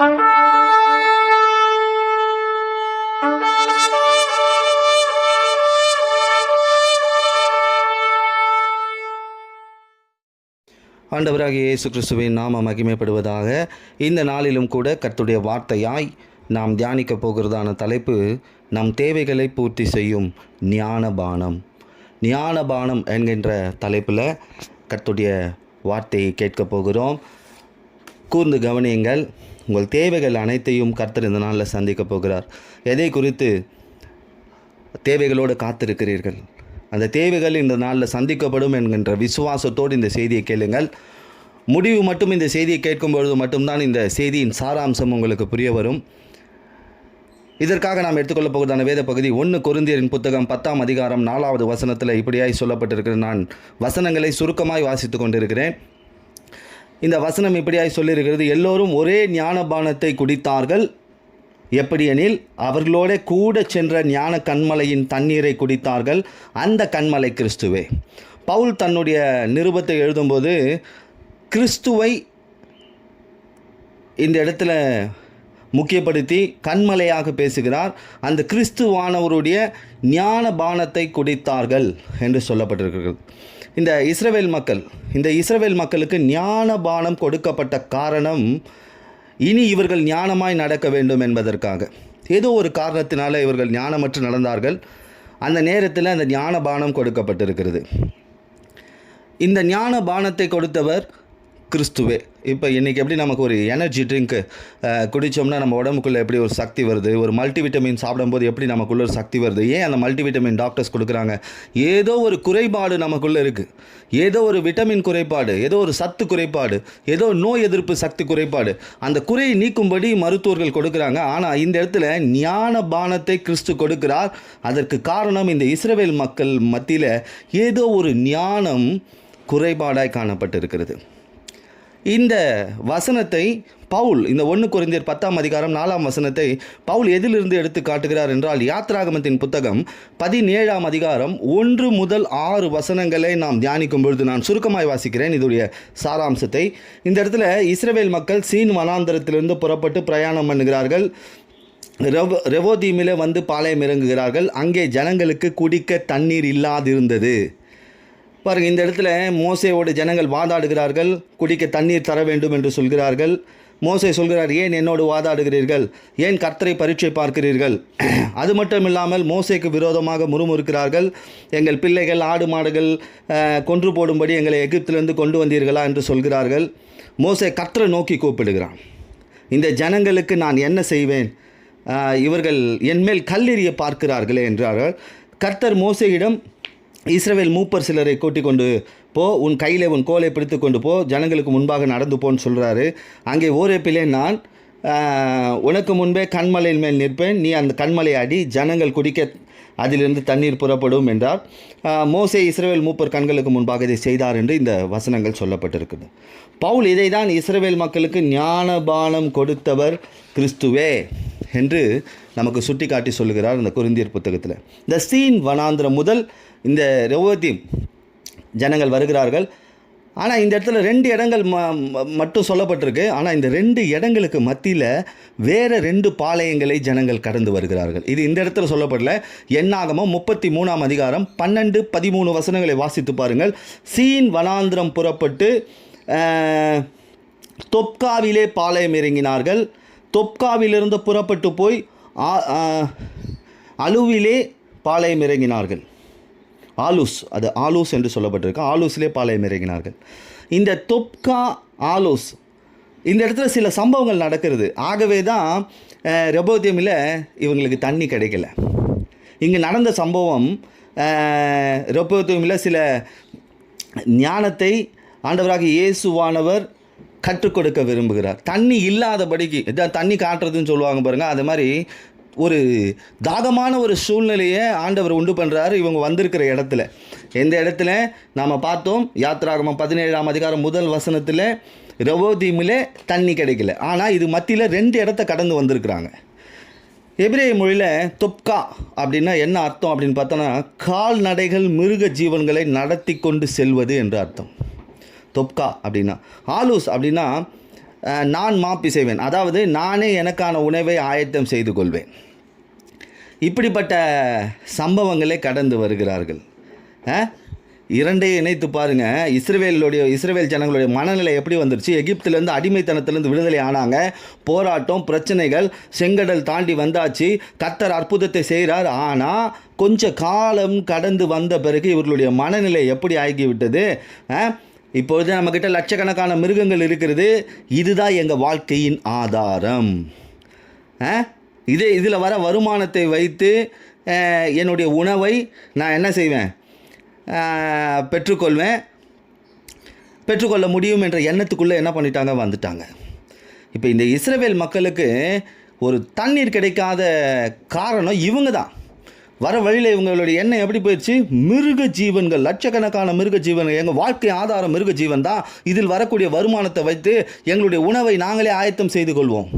ஆண்டவராக இயேசு கிறிஸ்துவின் நாம மகிமைப்படுவதாக இந்த நாளிலும் கூட கர்த்துடைய வார்த்தையாய் நாம் தியானிக்க போகிறதான தலைப்பு நம் தேவைகளை பூர்த்தி செய்யும் ஞானபானம். ஞானபானம் என்கின்ற தலைப்பில் கர்த்துடைய வார்த்தையை கேட்கப் போகிறோம். கூர்ந்து கவனியுங்கள். உங்கள் தேவைகள் அனைத்தையும் கர்த்தர் இந்த நாளில் சந்திக்கப் போகிறார். எதை குறித்து தேவைகளோடு காத்திருக்கிறீர்கள்? அந்த தேவைகள் இந்த நாளில் சந்திக்கப்படும் என்கின்ற விசுவாசத்தோடு இந்த செய்தியை கேளுங்கள். முடிவு மட்டும் இந்த செய்தியை கேட்கும் பொழுது மட்டும்தான் இந்த செய்தியின் சாராம்சம் உங்களுக்கு புரிய வரும். இதற்காக நாம் எடுத்துக்கொள்ளப் போகிறதான வேத பகுதி ஒன்று கொருந்தியரின் புத்தகம் பத்தாம் அதிகாரம் நாலாவது வசனத்தில் இப்படியாய் சொல்லப்பட்டிருக்கிற நான் வசனங்களை சுருக்கமாய் வாசித்து கொண்டிருக்கிறேன். இந்த வசனம் இப்படியாய் சொல்லியிருக்கிறது எல்லோரும் ஒரே ஞானபானத்தை குடித்தார்கள். எப்படியெனில் அவர்களோட கூட சென்ற ஞான கண்மலையின் தண்ணீரை குடித்தார்கள் அந்த கண்மலை கிறிஸ்துவே. பவுல் தன்னுடைய நிருபத்தை எழுதும்போது கிறிஸ்துவை இந்த இடத்துல முக்கியப்படுத்தி கண்மலையாக பேசுகிறார். அந்த கிறிஸ்துவானவருடைய ஞான பானத்தை குடித்தார்கள் என்று சொல்லப்பட்டிருக்கிறது. இந்த இஸ்ரவேல் மக்கள் இந்த இஸ்ரவேல் மக்களுக்கு ஞான பானம் கொடுக்கப்பட்ட காரணம் இனி இவர்கள் ஞானமாய் நடக்க வேண்டும் என்பதற்காக. ஏதோ ஒரு காரணத்தினால இவர்கள் ஞானமற்று நடந்தார்கள். அந்த நேரத்தில் அந்த ஞான பானம் கொடுக்கப்பட்டிருக்கிறது. இந்த ஞான பானத்தை கொடுத்தவர் கிறிஸ்துவே. இப்போ இன்றைக்கி எப்படி நமக்கு ஒரு எனர்ஜி ட்ரிங்க்கு குடித்தோம்னா நம்ம உடம்புக்குள்ளே எப்படி ஒரு சக்தி வருது? ஒரு மல்டிவிட்டமின் சாப்பிடும்போது எப்படி நமக்குள்ள ஒரு சக்தி வருது? ஏன் அந்த மல்டிவிட்டமின் டாக்டர்ஸ் கொடுக்குறாங்க? ஏதோ ஒரு குறைபாடு நமக்குள்ளே இருக்குது ஏதோ ஒரு விட்டமின் குறைபாடு ஏதோ ஒரு சத்து குறைபாடு ஏதோ நோய் எதிர்ப்பு சக்தி குறைபாடு. அந்த குறையை நீக்கும்படி மருத்துவர்கள் கொடுக்குறாங்க. ஆனால் இந்த இடத்துல ஞான பானத்தை கிறிஸ்து கொடுக்கிறார். அதற்கு காரணம் இந்த இஸ்ரேவேல் மக்கள் மத்தியில் ஏதோ ஒரு ஞானம் குறைபாடாய் காணப்பட்டிருக்கிறது. இந்த வசனத்தை பவுல் இந்த ஒன்று குறைந்தர் பத்தாம் அதிகாரம் நாலாம் வசனத்தை பவுல் எதிலிருந்து எடுத்து காட்டுகிறார் என்றால் யாத்ராகமத்தின் புத்தகம் பதினேழாம் அதிகாரம் ஒன்று முதல் ஆறு வசனங்களை நாம் தியானிக்கும் பொழுது நான் சுருக்கமாய் வாசிக்கிறேன். இதோடைய சாராம்சத்தை இந்த இடத்துல இஸ்ரேல் மக்கள் சீன் வனாந்தரத்திலிருந்து புறப்பட்டு பிரயாணம் பண்ணுகிறார்கள். ரெவ ரெவோதீமில் வந்து பாளையம் இறங்குகிறார்கள். அங்கே ஜனங்களுக்கு குடிக்க தண்ணீர் இல்லாதிருந்தது. பாருங்கள் இந்த இடத்துல மோசையோடு ஜனங்கள் வாதாடுகிறார்கள். குடிக்க தண்ணீர் தர வேண்டும் என்று சொல்கிறார்கள். மோசை சொல்கிறார் ஏன் என்னோடு வாதாடுகிறீர்கள்? ஏன் கர்த்தரை பரீட்சை பார்க்கிறீர்கள்? அது மட்டும் இல்லாமல் மோசைக்கு விரோதமாக முறுமுறுக்கிறார்கள். எங்கள் பிள்ளைகள் ஆடு மாடுகள் கொன்று போடும்படி எங்களை எகிப்திலிருந்து கொண்டு வந்தீர்களா? என்று சொல்கிறார்கள். மோசை கர்த்தரை நோக்கி கூப்பிடுகிறான். இந்த ஜனங்களுக்கு நான் என்ன செய்வேன்? இவர்கள் என்மேல் கல்லெறிய பார்க்கிறார்களே என்றார்கள். கர்த்தர் மோசையிடம் இஸ்ரவேல் மூப்பர் சிலரை கூட்டிக் கொண்டு போ உன் கையில் உன் கோலை பிடித்து கொண்டு போ ஜனங்களுக்கு முன்பாக நடந்து போன்னு சொல்கிறாரு அங்கே ஓரேப்பிலே நான் உனக்கு முன்பே கண்மலையின் மேல் நிற்பேன். நீ அந்த கண்மலை அடி ஜனங்கள் குடிக்க அதிலிருந்து தண்ணீர் புறப்படும் என்றார். மோசே இஸ்ரவேல் மூப்பர் கண்களுக்கு முன்பாக இதை செய்தார் என்று இந்த வசனங்கள் சொல்லப்பட்டிருக்குது. பவுல் இதை தான் இஸ்ரவேல் மக்களுக்கு ஞானபானம் கொடுத்தவர் கிறிஸ்துவே என்று நமக்கு சுட்டிக்காட்டி சொல்லுகிறார் அந்த குருந்தியர் புத்தகத்தில். த சீன் வனாந்திரம் முதல் இந்த ரெவோதீம் ஜனங்கள் வருகிறார்கள். ஆனால் இந்த இடத்துல ரெண்டு இடங்கள் ம ம- மட்டும் சொல்லப்பட்டிருக்கு. ஆனால் இந்த ரெண்டு இடங்களுக்கு மத்தியில் வேறு ரெண்டு பாளையங்களை ஜனங்கள் கடந்து வருகிறார்கள். இது இந்த இடத்துல சொல்லப்படல. எண்ணாகமம் முப்பத்தி மூணாம் அதிகாரம் பன்னெண்டு பதிமூணு வசனங்களை வாசித்து பாருங்கள். சீன் வனாந்திரம் புறப்பட்டு தொப்காவிலே பாளையம் இறங்கினார்கள். தொப்காவிலிருந்து புறப்பட்டு போய் அழுவிலே அலுவிலே பாளையம் இறங்கினார்கள். ஆலூஸ் அது ஆலூஸ் என்று சொல்லப்பட்டிருக்கு. ஆலூஸ்லேயே பாளையம் இறங்கினார்கள். இந்த தொப்கா ஆலூஸ் இந்த இடத்துல சில சம்பவங்கள் நடக்கிறது. ஆகவே தான் ரெபோத்தியமில் இவங்களுக்கு தண்ணி கிடைக்கல. இங்கே நடந்த சம்பவம் ரெபோத்தியமில் சில ஞானத்தை ஆண்டவராக இயேசுவானவர் கற்றுக் கொடுக்க விரும்புகிறார். தண்ணி இல்லாதபடிக்கு இதான் தண்ணி காட்டுறதுன்னு சொல்லுவாங்க பாருங்கள் அது மாதிரி ஒரு தாகமான ஒரு சூழ்நிலையை ஆண்டவர் உண்டு பண்ணுறாரு இவங்க வந்திருக்கிற இடத்துல. எந்த இடத்துல? நாம் பார்த்தோம் யாத்ராகமம் பதினேழாம் அதிகாரம் முதல் வசனத்தில் ரவோதீமில் தண்ணி கிடைக்கல. ஆனால் இது மத்தியில் ரெண்டு இடத்த கடந்து வந்திருக்கிறாங்க. எபிரே மொழியில் தொப்கா அப்படின்னா என்ன அர்த்தம் அப்படின்னு பார்த்தோன்னா கால்நடைகள் மிருக ஜீவன்களை நடத்தி கொண்டு செல்வது என்று அர்த்தம். தொப்கா அப்படின்னா ஆலூஸ் அப்படின்னா நான் மாப்பி செய்வேன் அதாவது நானே எனக்கான உணவை ஆயத்தம் செய்து கொள்வேன். இப்படிப்பட்ட சம்பவங்களே கடந்து வருகிறார்கள். ஆ? இரண்டையும் இணைத்து பாருங்க. இஸ்ரேலுடைய இஸ்ரேல் ஜனங்களுடைய மனநிலை எப்படி வந்துருச்சு? எகிப்திலேருந்து அடிமைத்தனத்திலேருந்து விடுதலை ஆனாங்க. போராட்டம் பிரச்சனைகள் செங்கடல் தாண்டி வந்தாச்சு. கத்தர் அற்புதத்தை செய்கிறார் ஆனால் கொஞ்ச காலம் கடந்து வந்த பிறகு இவர்களுடைய மனநிலை எப்படி ஆகிவிட்டது? ஆ? இப்பொழுது நம்மக்கிட்ட லட்சக்கணக்கான மிருகங்கள் இருக்கிறது. இதுதான் எங்கள் வாழ்க்கையின் ஆதாரம். ஆ? இதே இதில் வர வருமானத்தை வைத்து என்னுடைய உணவை நான் என்ன செய்வேன்? பெற்றுக்கொள்வேன். பெற்றுக்கொள்ள முடியும் என்ற எண்ணத்துக்குள்ளே என்ன பண்ணிட்டாங்க? வந்துட்டாங்க. இப்போ இந்த இஸ்ரேவேல் மக்களுக்கு ஒரு தண்ணீர் கிடைக்காத காரணம் இவங்க தான். வர வழியில் இவங்களுடைய எண்ணம் எப்படி போயிடுச்சு? மிருக ஜீவன்கள். லட்சக்கணக்கான மிருக ஜீவன்கள். எங்கள் வாழ்க்கை ஆதாரம் மிருக ஜீவன் தான். இதில் வரக்கூடிய வருமானத்தை வைத்து எங்களுடைய உணவை நாங்களே ஆயத்தம் செய்து கொள்வோம்.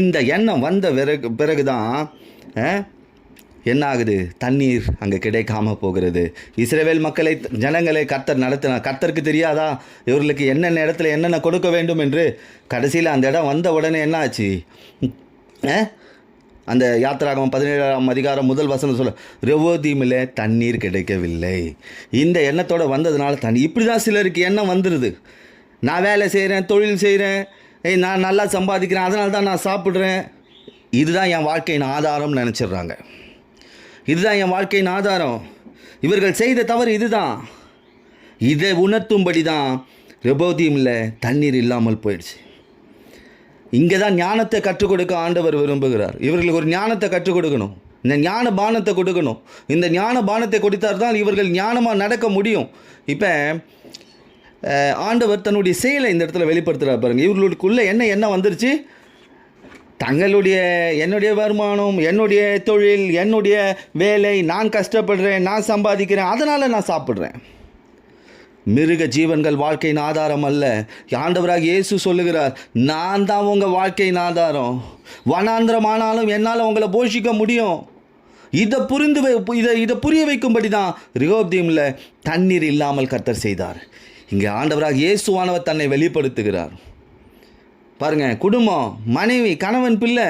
இந்த எண்ணம் வந்த பிறகு பிறகு தான் என்ன ஆகுது தண்ணீர் அங்கே கிடைக்காம போகிறது. இஸ்ரேவேல் மக்களை ஜனங்களை கர்த்தர் நடத்தினா கர்த்தருக்கு தெரியாதா? இவர்களுக்கு என்னென்ன இடத்துல என்னென்ன கொடுக்க வேண்டும் என்று? கடைசியில் அந்த இடம் வந்த உடனே என்ன ஆச்சு அந்த யாத்திராகவும் பதினேழாம் அதிகாரம் முதல் வசனம் சொல்ல ரெவோதீமில் தண்ணீர் கிடைக்கவில்லை. இந்த எண்ணத்தோடு வந்ததுனால தண்ணி இப்படி தான் சிலருக்கு எண்ணம் வந்துடுது நான் வேலை செய்கிறேன் தொழில் செய்கிறேன் ஏய் நான் நல்லா சம்பாதிக்கிறேன் அதனால தான் நான் சாப்பிட்றேன். இதுதான் என் வாழ்க்கையின் ஆதாரம்னு நினச்சிடுறாங்க. இதுதான் என் வாழ்க்கையின் ஆதாரம். இவர்கள் செய்த தவறு இதுதான். இதை உணர்த்தும்படி தான் ரெபோதியமில் தண்ணீர் இல்லாமல் போயிடுச்சு. இங்கே தான் ஞானத்தை கற்றுக் கொடுக்க ஆண்டவர் விரும்புகிறார். இவர்களுக்கு ஒரு ஞானத்தை கற்றுக் கொடுக்கணும் இந்த ஞான பானத்தை கொடுக்கணும். இந்த ஞான பானத்தை கொடுத்தால் தான் இவர்கள் ஞானமாக நடக்க முடியும். இப்போ ஆண்டவர் தன்னுடைய செயலை இந்த இடத்துல வெளிப்படுத்துகிறார் பாருங்கள் இவர்களுக்குள்ளே என்ன என்ன வந்துருச்சு? தங்களுடைய என்னுடைய வருமானம் என்னுடைய தொழில் என்னுடைய வேலை நான் கஷ்டப்படுறேன் நான் சம்பாதிக்கிறேன் அதனால் நான் சாப்பிட்றேன். மிருக ஜீவன்கள் வாழ்க்கையின் ஆதாரம் அல்ல. ஆண்டவராக இயேசு சொல்லுகிறார் நான் தான் உங்கள் வாழ்க்கையின் ஆதாரம். வனாந்திரமானாலும் என்னால் உங்களை போஷிக்க முடியும். இதை புரிந்து வை- இதை இதை புரிய வைக்கும்படி தான் ரிகோப்தீமில் தண்ணீர் இல்லாமல் கர்த்தர் செய்தார். இங்கே ஆண்டவராக இயேசுவானவர் தன்னை வெளிப்படுத்துகிறார். பாருங்கள் குடும்பம் மனைவி கணவன் பிள்ளை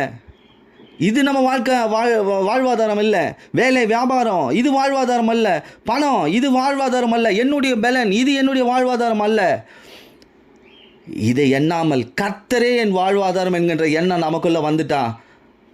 இது நம்ம வாழ்க்கை வாழ் வாழ்வாதாரம் இல்லை வேலை வியாபாரம் இது வாழ்வாதாரம் அல்ல. பணம் இது வாழ்வாதாரம் அல்ல. என்னுடைய பலன் இது என்னுடைய வாழ்வாதாரம் அல்ல. இதை எண்ணாமல் கத்தரே என் வாழ்வாதாரம் என்கின்ற எண்ணம் நமக்குள்ளே வந்துட்டான்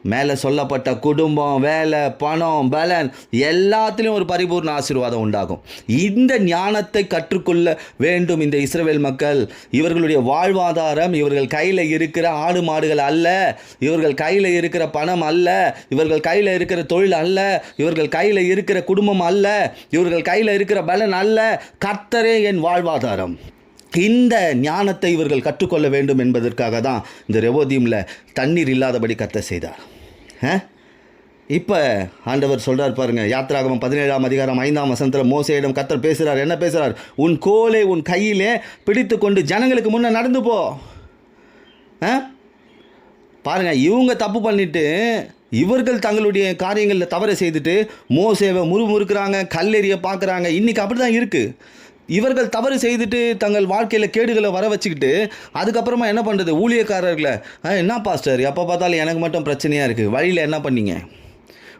மேலே சொல்லப்பட்ட குடும்பம் வேலை பணம் பலன் எல்லாத்துலேயும் ஒரு பரிபூர்ண ஆசீர்வாதம் உண்டாகும். இந்த ஞானத்தை கற்றுக்கொள்ள வேண்டும் இந்த இஸ்ரேல் மக்கள். இவர்களுடைய வாழ்வாதாரம் இவர்கள் கையில் இருக்கிற ஆடு மாடுகள் அல்ல. இவர்கள் கையில் இருக்கிற பணம் அல்ல. இவர்கள் கையில் இருக்கிற தொழில் அல்ல. இவர்கள் கையில் இருக்கிற குடும்பம் அல்ல. இவர்கள் கையில் இருக்கிற பலன் அல்ல. கர்த்தரே என் வாழ்வாதாரம். இந்த ஞானத்தை இவர்கள் கற்றுக்கொள்ள வேண்டும் என்பதற்காக தான் இந்த ரெவோதியமில் தண்ணீர் இல்லாதபடி கத்த செய்தார். இப்போ ஆண்டவர் சொல்கிறார் பாருங்க யாத்ராகமம் பதினேழாம் அதிகாரம் ஐந்தாம் வசனத்தில் மோசையிடம் கத்தர் பேசுகிறார் என்ன பேசுகிறார் உன் கோலை உன் கையிலே பிடித்து கொண்டு ஜனங்களுக்கு முன்னே நடந்து போ. ஆ? இவங்க தப்பு பண்ணிவிட்டு இவர்கள் தங்களுடைய காரியங்களில் தவறை செய்துட்டு மோசேவை முறுமுறுக்கிறாங்க கல்லெறிய பார்க்குறாங்க இன்றைக்கி அப்படி தான் இருக்குது இவர்கள் தவறு செய்துட்டு தங்கள் வாழ்க்கையில் கேடுகளை வர வச்சுக்கிட்டு அதுக்கப்புறமா என்ன பண்ணுறது ஊழியக்காரர்களை. "ஆ, என்ன பாஸ்டர்? எப்போ பார்த்தாலும் எனக்கு மட்டும் பிரச்சனையாக இருக்குது வழியில் என்ன பண்ணீங்க?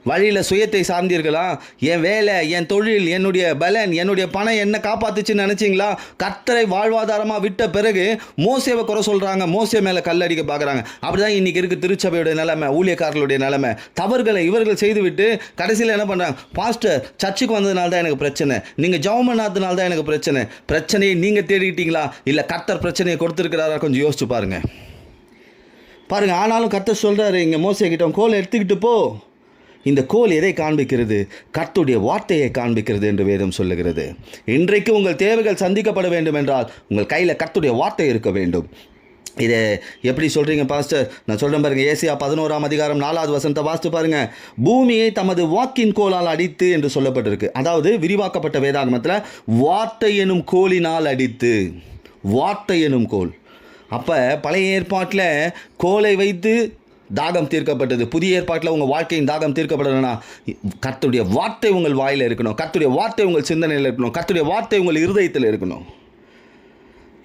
வழியில் சுயத்தை சார்ந்தீர்களா? என் வேலை என் தொழில் என்னுடைய பலன் என்னுடைய பணம் என்ன காப்பாத்துச்சுன்னு நினச்சிங்களா? கத்தரை வாழ்வாதாரமாக விட்ட பிறகு மோசேவை குறை சொல்கிறாங்க மோசே மேலே கல்லடிக்க பார்க்குறாங்க அப்படி தான் இன்றைக்கி இருக்குது திருச்சபையுடைய நிலைமை ஊழியக்காரர்களுடைய நிலைமை. தவறுகளை இவர்கள் செய்துவிட்டு கடைசியில் என்ன பண்ணுறாங்க பாஸ்டர் சர்ச்சுக்கு வந்ததுனால தான் எனக்கு பிரச்சனை. நீங்கள் ஜெபம் தான் எனக்கு பிரச்சனை. பிரச்சனையை நீங்கள் தேடிக்கிட்டீங்களா? இல்லை கர்த்தர் பிரச்சனையை கொடுத்துருக்கிறாரா? கொஞ்சம் யோசிச்சு பாருங்கள் பாருங்கள் ஆனாலும் கர்த்தர் சொல்கிறாரு இங்கே மோசே கிட்ட கோல் எடுத்துக்கிட்டு போ. இந்த கோல் எதை காண்பிக்கிறது? கர்த்துடைய வார்த்தையை காண்பிக்கிறது என்று வேதம் சொல்லுகிறது. இன்றைக்கு உங்கள் தேவைகள் சந்திக்கப்பட வேண்டும் என்றால் உங்கள் கையில் கர்த்துடைய வார்த்தை இருக்க வேண்டும். இதை எப்படி சொல்கிறீங்க பாஸ்டர்? நான் சொல்கிறேன் பாருங்க ஏசியா பதினோராம் அதிகாரம் நாலாவது வசனத்தை வாசித்து பாருங்கள் பூமியை தமது வாக்கின் கோலால் அடித்து என்று சொல்லப்பட்டிருக்கு. அதாவது விரிவாக்கப்பட்ட வேதாகமத்தில் வார்த்தை எனும் கோலினால் அடித்து. வார்த்தை எனும் கோல். அப்போ பழைய ஏற்பாட்டில் கோலை வைத்து தாகம் தீர்க்கப்பட்டது. புதிய ஏற்பாட்டில் உங்கள் வாழ்க்கையின் தாகம் தீர்க்கப்படலைன்னா கத்துடைய வார்த்தை உங்கள் வாயில் இருக்கணும். கத்துடைய வார்த்தை உங்கள் சிந்தனையில் இருக்கணும். கத்துடைய வார்த்தை உங்கள் இருதயத்தில் இருக்கணும்.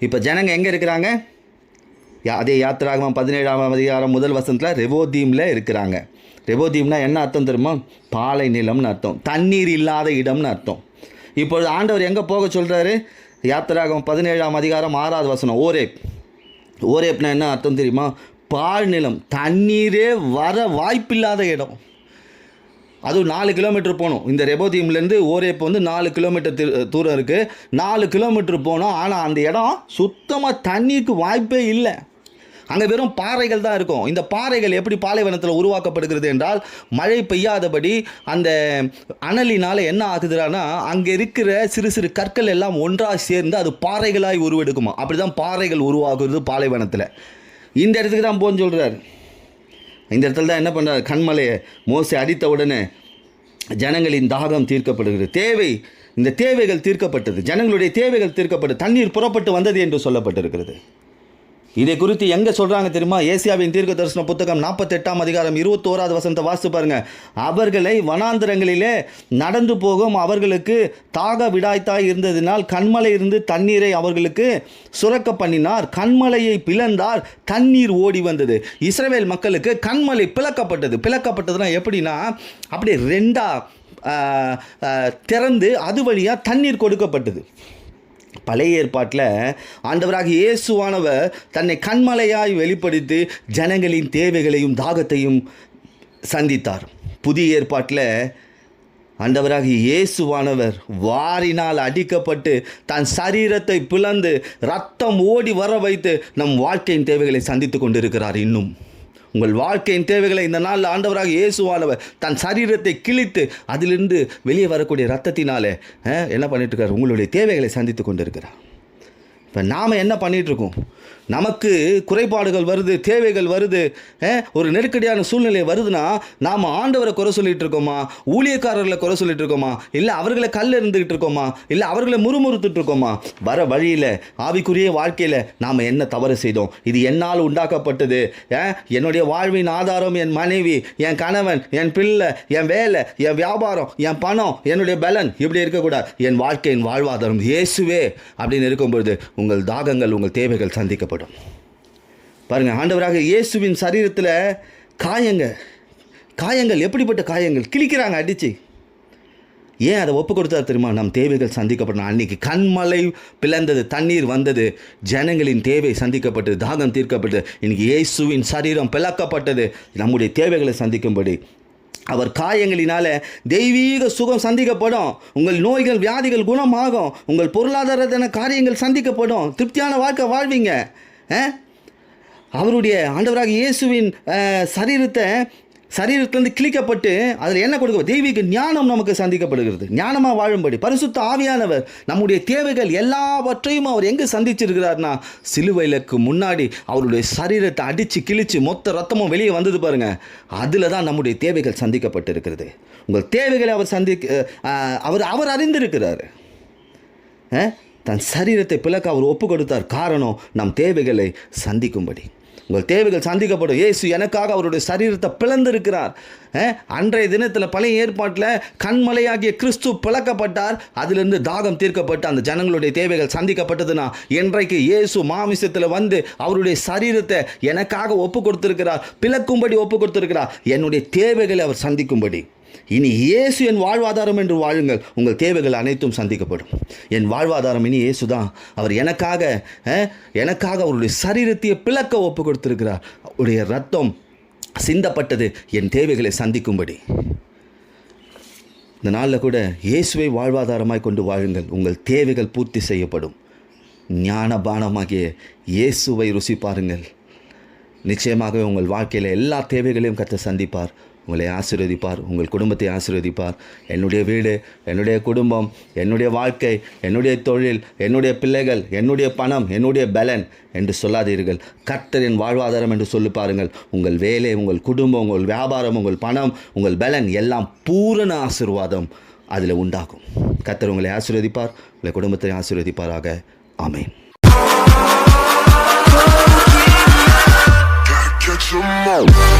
இப்போ ஜனங்க எங்கே இருக்கிறாங்க? அதே யாத்திராகமம் பதினேழாம் அதிகாரம் முதல் வசனத்தில் ரெவோதீமில் இருக்கிறாங்க. ரெவோதீம்னா என்ன அர்த்தம் தெரியுமா? பாலை நிலம்னு அர்த்தம். தண்ணீர் இல்லாத இடம்னு அர்த்தம். இப்பொழுது ஆண்டவர் எங்கே போக சொல்கிறாரு யாத்திராகம் பதினேழாம் அதிகாரம் ஆறாவது வசனம். ஓரேப். ஓரேப்னா என்ன அர்த்தம் தெரியுமா? பால் நிலம் தண்ணீரே வர வாய்ப்பில்லாத இடம். அதுவும் நாலு கிலோமீட்டர் போகணும். இந்த ரெபோதீம்லேருந்து ஓரேப் வந்து நாலு கிலோமீட்டர் தூரம் இருக்குது நாலு கிலோமீட்டர் போனோம் ஆனால் அந்த இடம் சுத்தமாக தண்ணிக்கு வாய்ப்பே இல்லை. அங்கே வெறும் பாறைகள் தான் இருக்கும். இந்த பாறைகள் எப்படி பாலைவனத்தில் உருவாக்கப்படுகிறது என்றால் மழை பெய்யாதபடி அந்த அனலினால் என்ன ஆகுதுன்னா அங்கே இருக்கிற சிறு சிறு கற்கள் எல்லாம் ஒன்றாக சேர்ந்து அது பாறைகளாய் உருவெடுக்குமா. அப்படி தான் பாறைகள் உருவாகுறது பாலைவனத்தில். இந்த இடத்துக்கு தான் போன்னு சொல்கிறார் இந்த இடத்துல தான் என்ன பண்ணுறார் கண்மலையை மோசி அடித்த உடனே ஜனங்களின் தாகம் தீர்க்கப்படுகிறது. தேவை இந்த தேவைகள் தீர்க்கப்பட்டது. ஜனங்களுடைய தேவைகள் தீர்க்கப்பட்டு தண்ணீர் புறப்பட்டு வந்தது என்று சொல்லப்பட்டிருக்கிறது. இதை குறித்து எங்கே சொல்கிறாங்க தெரியுமா? ஏசியாவின் தீர்க்க தரிசன புத்தகம் நாற்பத்தெட்டாம் அதிகாரம் இருபத்தோராது வசந்த வாசித்து பாருங்க. அவர்களை வனாந்திரங்களிலே நடந்து போகும் அவர்களுக்கு தாக விடாய்த்தாய் இருந்ததினால் கண்மலை இருந்து தண்ணீரை அவர்களுக்கு சுரக்க பண்ணினார். கண்மலையை பிளந்தார் தண்ணீர் ஓடி வந்தது. இஸ்ரேல் மக்களுக்கு கண்மலை பிளக்கப்பட்டது. பிளக்கப்பட்டதுனா எப்படின்னா அப்படியே ரெண்டா திறந்து அது வழியாக தண்ணீர் கொடுக்கப்பட்டது. பழைய ஏற்பாட்டில் ஆண்டவராக இயேசுவானவர் தன்னை கண்மலையாய் வெளிப்படுத்தி ஜனங்களின் தேவைகளையும் தாகத்தையும் சந்தித்தார். புதிய ஏற்பாட்டில் ஆண்டவராக இயேசுவானவர் வாரினால் அடிக்கப்பட்டு தன் சரீரத்தை பிளந்து ரத்தம் ஓடி வர வைத்து நம் வாழ்க்கையின் தேவைகளை சந்தித்து கொண்டிருக்கிறார் இன்னும். உங்கள் வாழ்க்கையின் தேவைகளை இந்த நாளில் ஆண்டவராக இயேசுவானவர் தன் சரீரத்தை கிழித்து அதிலிருந்து வெளியே வரக்கூடிய ரத்தத்தினாலே என்ன பண்ணிட்டு இருக்கார்? உங்களுடைய தேவைகளை சந்தித்து கொண்டிருக்கிறார். இப்போ நாம் என்ன பண்ணிகிட்ருக்கோம் இருக்கோம்? நமக்கு குறைபாடுகள் வருது தேவைகள் வருது ஒரு நெருக்கடியான சூழ்நிலை வருதுன்னா நாம் ஆண்டவரை குறை சொல்லிட்டு இருக்கோமா? ஊழியக்காரர்களை குறை சொல்லிட்டு இருக்கோமா? இல்லை அவர்களை கல் இருந்துகிட்டு இருக்கோமா? இல்லை அவர்களை முறுமுறுத்துட்டு இருக்கோமா? வர வழியில் ஆவிக்குரிய வாழ்க்கையில் நாம் என்ன தவறு செய்தோம்? இது என்னால் உண்டாக்கப்பட்டது. என்னுடைய வாழ்வின் ஆதாரம் என் மனைவி என் கணவன் என் பிள்ளை என் வேலை என் வியாபாரம் என் பணம் என்னுடைய பலன் இப்படி இருக்கக்கூடாது. என் வாழ்க்கையின் வாழ்வாதாரம் இயேசுவே அப்படின்னு இருக்கும்பொழுது உங்கள் தாகங்கள் உங்கள் தேவைகள் சந்திக்கப்படும் பாருங்க ஆண்டவராக இயேசுவின் சரீரத்தில் காயங்க காயங்கள் எப்படிப்பட்ட காயங்கள்? கிழிக்கிறாங்க அடிச்சு. ஏன் அதை ஒப்பு கொடுத்தார் தெரியுமா? நம் தேவைகள் சந்திக்கப்படணும். அன்னைக்கு கண்மலை பிளந்தது தண்ணீர் வந்தது ஜனங்களின் தேவை சந்திக்கப்பட்டது தாகம் தீர்க்கப்பட்டது இன்னைக்கு இயேசுவின் சரீரம் பிளக்கப்பட்டது நம்முடைய தேவைகளை சந்திக்கும்படி. அவர் காயங்களினால தெய்வீக சுகம் சந்திக்கப்படும் உங்கள் நோய்கள் வியாதிகள் குணமாகும் உங்கள் பொருளாதாரத்தான காரியங்கள் சந்திக்கப்படும் திருப்தியான வாழ்க்கை வாழ்வீங்க. அவருடைய ஆண்டவராக இயேசுவின் சரீரத்தை சரீரத்திலேருந்து கிழிக்கப்பட்டு அதில் என்ன கொடுக்க தெய்வீக ஞானம் நமக்கு சந்திக்கப்படுகிறது. ஞானமாக வாழும்படி. பரிசுத்த ஆவியானவர் நம்முடைய தேவைகள் எல்லாவற்றையும் அவர் எங்கே சந்திச்சிருக்கிறார்னா சிலுவையிலுக்கு முன்னாடி அவருடைய சரீரத்தை அடித்து கிழிச்சு மொத்த ரத்தமும் வெளியே வந்தது பாருங்கள் அதில் தான் நம்முடைய தேவைகள் சந்திக்கப்பட்டிருக்கிறது. உங்கள் தேவைகளை அவர் சந்தி அவர் அவர் அறிந்திருக்கிறார். ஆ? தன் சரீரத்தை பிளக்க அவர் ஒப்பு கொடுத்தார் காரணம் நம் தேவைகளை சந்திக்கும்படி. உங்கள் தேவைகள் சந்திக்கப்படும். இயேசு எனக்காக அவருடைய சரீரத்தை பிளந்திருக்கிறார். அன்றைய தினத்தில் பழைய ஏற்பாட்டில் கண்மலையாகிய கிறிஸ்து பிளக்கப்பட்டார். அதிலிருந்து தாகம் தீர்க்கப்பட்டு அந்த ஜனங்களுடைய தேவைகள் சந்திக்கப்பட்டதுன்னா இன்றைக்கு இயேசு மாமிசத்தில் வந்து அவருடைய சரீரத்தை எனக்காக ஒப்பு கொடுத்திருக்கிறார் பிளக்கும்படி ஒப்பு கொடுத்திருக்கிறார் என்னுடைய தேவைகளை அவர் சந்திக்கும்படி. இனி இயேசு என் வாழ்வாதாரம் என்று வாழுங்கள். உங்கள் தேவைகள் அனைத்தும் சந்திக்கப்படும். என் வாழ்வாதாரம் இனி இயேசு தான் அவர் எனக்காக எனக்காக அவருடைய சரீரத்தையே பிளக்க ஒப்பு கொடுத்திருக்கிறார் அவருடைய ரத்தம் சிந்தப்பட்டது. என் தேவைகளை சந்திக்கும்படி. இந்த நாளில் கூட இயேசுவை வாழ்வாதாரமாய் கொண்டு வாழுங்கள். உங்கள் தேவைகள் பூர்த்தி செய்யப்படும். ஞானபானமாகிய இயேசுவை ருசி பாருங்கள் நிச்சயமாகவே உங்கள் வாழ்க்கையில் எல்லா தேவைகளையும் கற்று சந்திப்பார். உங்களை ஆசீர்வதிப்பார் உங்கள் குடும்பத்தை ஆசீர்வதிப்பார். என்னுடைய வீடு என்னுடைய குடும்பம் என்னுடைய வாழ்க்கை என்னுடைய தொழில் என்னுடைய பிள்ளைகள் என்னுடைய பணம் என்னுடைய பலன் என்று சொல்லாதீர்கள். கர்த்தரின் வாழ்வாதாரம் என்று சொல்லி பாருங்கள். உங்கள் வேலை உங்கள் குடும்பம் உங்கள் வியாபாரம் உங்கள் பணம் உங்கள் பலன் எல்லாம் பூரண ஆசீர்வாதம் அதில் உண்டாகும். கர்த்தர் உங்களை ஆசீர்வதிப்பார் உங்களை குடும்பத்தை ஆசீர்வதிப்பாராக. ஆமேன். Catch 'em all.